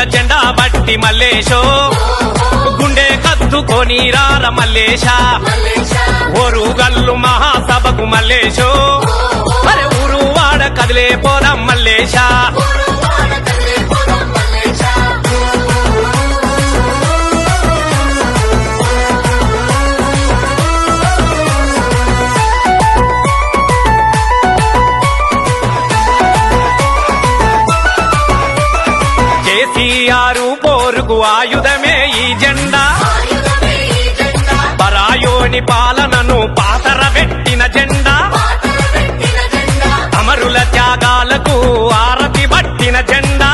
రంగుల జెండా బట్టి మల్లేశో. గుండె కత్తుకొని రార మల్లేశా. ఓరు గల్లు మహాసభకు మల్లేశో. అరే ఊరు వాడ కదిలే పోరా మల్లేశా. కేసీఆర్ పోరుకు ఆయుధమే ఈ జెండా. పరాయోని పాలనను పాతర పెట్టిన జెండా. అమరుల త్యాగాలకు ఆరతి పట్టిన జెండా.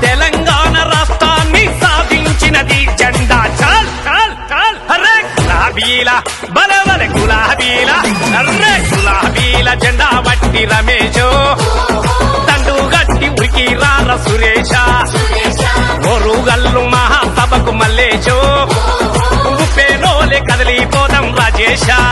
తెలంగాణ రాష్ట్రాన్ని సాధించినది జెండా. చాల్ చాల్ చాల్. అరే గులాబీల బలవల గులాబీల. గులాబీల జెండా బట్టి రమేశో. సురేష. ఓరుగల్లు మహాసభకు మల్లేశో. ఉప్పేనోలే కదిలిపోదాం రాజేశ Hey,